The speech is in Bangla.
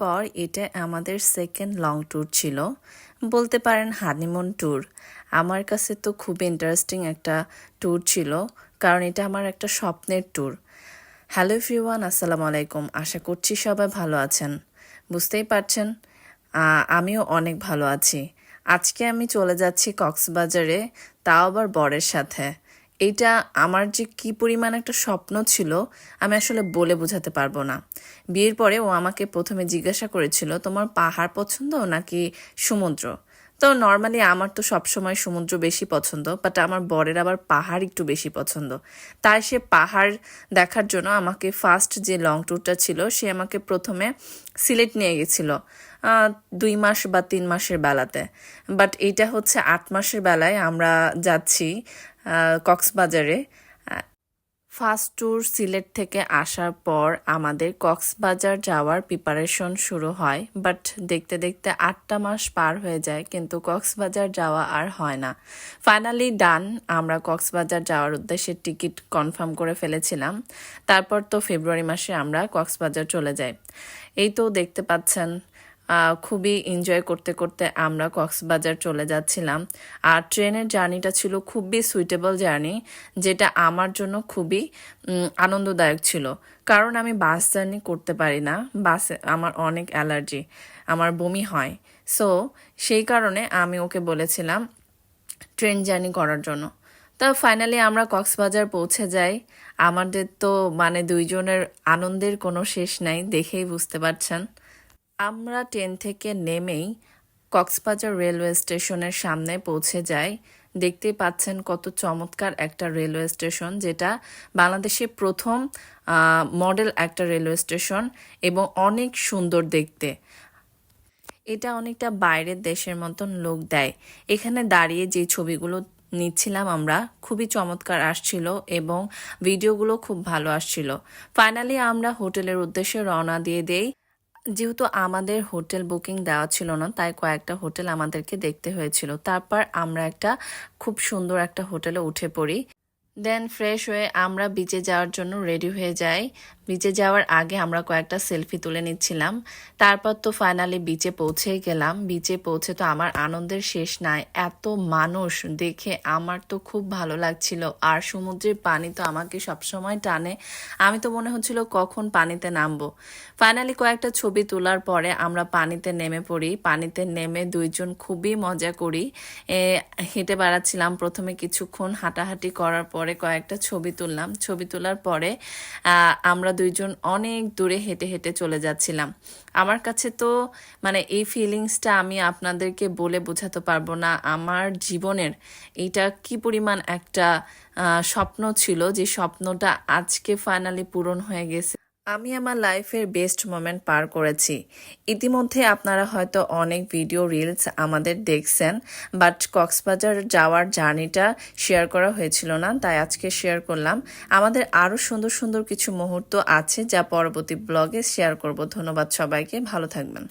পর এটা আমাদের সেকেন্ড লং ট্যুর ছিল। বলতে পারেন হানিমুন ট্যুর আমার কাছে তো খুব ইন্টারেস্টিং একটা ট্যুর ছিল, কারণ এটা আমার একটা স্বপ্নের ট্যুর হ্যালো এভরিওয়ান আসসালামু আলাইকুম। আশা করছি সবাই ভালো আছেন। বুঝতেই পারছেন? আমিও অনেক ভালো আছি। আজকে আমি চলে যাচ্ছি কক্সবাজারে, তাও আবার বরের সাথে। এইটা আমার যে কি পরিমাণ একটা স্বপ্ন ছিল, আমি আসলে বলে বোঝাতে পারব না। বিয়ের পরে ও আমাকে প্রথমে জিজ্ঞাসা করেছিল, তোমার পাহাড় পছন্দ নাকি সমুদ্র? তো নর্মালি আমার তো সবসময় সমুদ্র বেশি পছন্দ বাট আমার বরের আবার পাহাড় একটু বেশি পছন্দ। তাই সে পাহাড় দেখার জন্য আমাকে ফার্স্ট যে লং ট্যুরটা ছিল, সে আমাকে প্রথমে সিলেট নিয়ে গেছিল দুই মাস বা তিন মাসের বেলাতে। বাট এইটা হচ্ছে আট মাসের বেলায় আমরা যাচ্ছি কক্সবাজারে। ফার্স্ট ট্যুর সিলেট থেকে আসার পর আমাদের কক্সবাজার যাওয়ার প্রিপারেশন শুরু হয় বাট দেখতে দেখতে আটটা মাস পার হয়ে যায়, কিন্তু কক্সবাজার যাওয়া আর হয় না। ফাইনালি ডান আমরা কক্সবাজার যাওয়ার উদ্দেশ্যে টিকিট কনফার্ম করে ফেলেছিলাম। তারপর তো ফেব্রুয়ারি মাসে আমরা কক্সবাজার চলে যাই। এই তো দেখতে পাচ্ছেন খুবই এনজয় করতে করতে আমরা কক্সবাজার চলে যাচ্ছিলাম। আর ট্রেনের জার্নিটা ছিল খুবই সুইটেবল জার্নি যেটা আমার জন্য খুবই আনন্দদায়ক ছিল। কারণ আমি বাস জার্নি করতে পারি না, বাসে আমার অনেক অ্যালার্জি, আমার বমি হয়। সো সেই কারণে আমি ওকে বলেছিলাম, ট্রেন জার্নি করার জন্য। তা ফাইনালি আমরা কক্সবাজার পৌঁছে যাই। আমাদের তো মানে দুইজনের আনন্দের কোনো শেষ নাই, দেখেই বুঝতে পারছেন। আমরা ট্রেন থেকে নেমেই কক্সবাজার রেলওয়ে স্টেশনের সামনে পৌঁছে যাই। দেখতেই পাচ্ছেন কত চমৎকার একটা রেলওয়ে স্টেশন, যেটা বাংলাদেশে প্রথম মডেল একটা রেলওয়ে স্টেশন এবং অনেক সুন্দর দেখতে। এটা অনেকটা বাইরের দেশের মতন লোক দেয়। এখানে দাঁড়িয়ে যে ছবিগুলো নিচ্ছিলাম আমরা, খুবই চমৎকার আসছিল এবং ভিডিওগুলো খুব ভালো আসছিল। ফাইনালি আমরা হোটেলের উদ্দেশ্যে রওনা দিয়ে দেই। যেহেতু আমাদের হোটেল বুকিং দেওয়া ছিল না, তাই কয়েকটা হোটেল আমাদেরকে দেখতে হয়েছিল। তারপর আমরা একটা খুব সুন্দর একটা হোটেলে উঠে পড়ি। দেন ফ্রেশ হয়ে আমরা বিচে যাওয়ার জন্য রেডি হয়ে যাই। বিচে যাওয়ার আগে আমরা কয়েকটা সেলফি তুলে নিচ্ছিলাম। তারপর তো ফাইনালি বিচে পৌঁছেই গেলাম। বিচে পৌঁছে তো আমার আনন্দের শেষ নাই। এত মানুষ, দেখে আমার তো খুব ভালো লাগছিল। আর সমুদ্রের পানি তো আমাকে সবসময় টানে। আমি তো মনে হচ্ছিল কখন পানিতে নামবো। ফাইনালি কয়েকটা ছবি তোলার পরে আমরা পানিতে নেমে পড়ি। পানিতে নেমে দুইজন খুবই মজা করি। হেঁটে বেড়াচ্ছিলাম প্রথমে কিছুক্ষণ। হাঁটাহাঁটি করার পরে কয়েকটা ছবি তুললাম। ছবি তোলার পরে আমরা দুইজন অনেক দূরে হেঁটে হেঁটে চলে যাচ্ছিলাম। আমার কাছে তো মানে এই ফিলিংসটা আমি আপনাদেরকে বলে বোঝাতে পারব না। আমার জীবনের এটা কি পরিমাণ একটা স্বপ্ন ছিল যে স্বপ্নটা আজকে ফাইনালি পূরণ হয়ে গেছে। আমি আমার লাইফের বেস্ট মোমেন্ট পার করেছি। ইতিমধ্যে আপনারা হয়তো অনেক ভিডিও রিলস আমাদের দেখছেন, বাট কক্সবাজার যাওয়ার জার্নিটা শেয়ার করা হয়েছিল না, তাই আজকে শেয়ার করলাম। আমাদের আরও সুন্দর সুন্দর কিছু মুহূর্ত আছে যা পরবর্তী ব্লগে শেয়ার করব। ধন্যবাদ সবাইকে, ভালো থাকবেন।